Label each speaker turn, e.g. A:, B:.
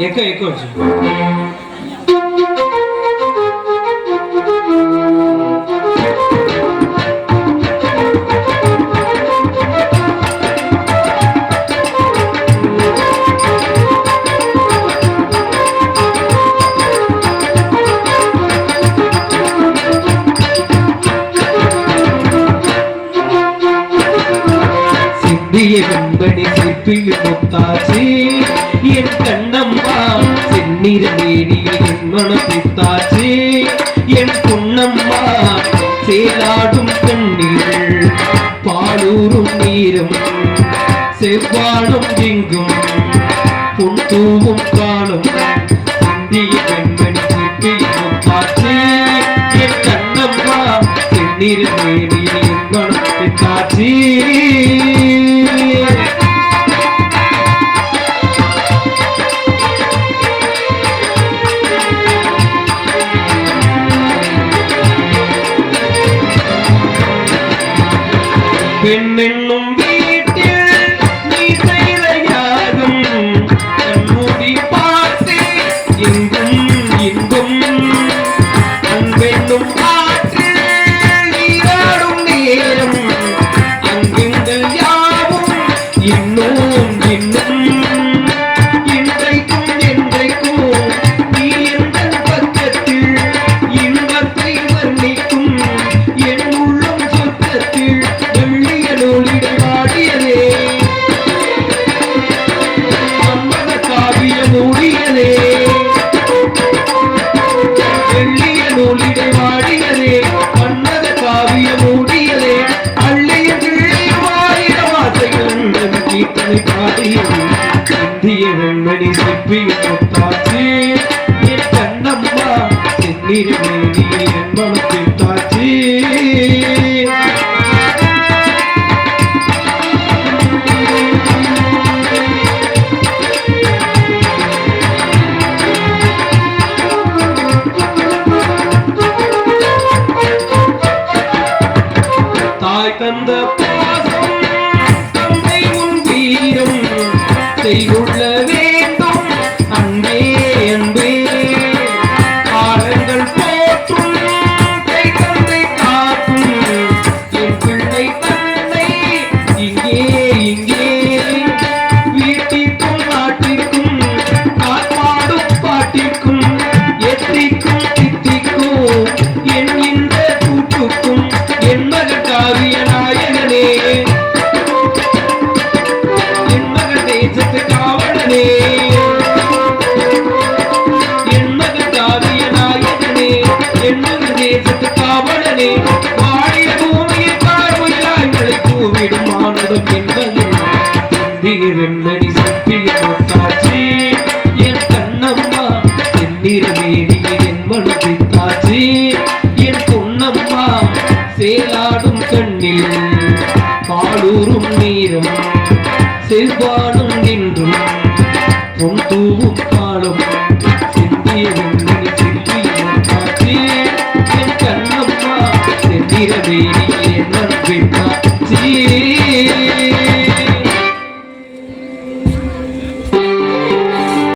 A: Echo echo வச்சு சிந்திய வெண்படி சிற்பில் முத்தாச்சி என் கண்ணம் செந்நிற மேனியில் என் மனப்பித்தாச்சி என் பொன்னம்மா சேலாடும் கண்ணீர்கள் பாலூரும் நீரும் செவ்வாடும் எங்கும் பொன் தூவும் காலம் இந்திய வெண்படி சிற்பில் முத்தாச்சி என் கண்ணம்மா செந்நிற மேனியில் என் பெண் என்னும் வீ என் பாடியும் இந்திய வெண்மணி சிற்பிய முத்தாச்சு என் கண்ணம்மா சென்னீர் மேடி என் மனத்தில் தாச்சி. தாய் தந்த செய்துள்ள வேண்டும் செந்நிற மேனியில் என் மனதில் தாச்சி என் பொன்னம்மா சேலாடும் கண்ணில் பாலூரும் நீரும் செவ்வாடும் நின்றும் பொன் தூவும் காலம் சிந்திய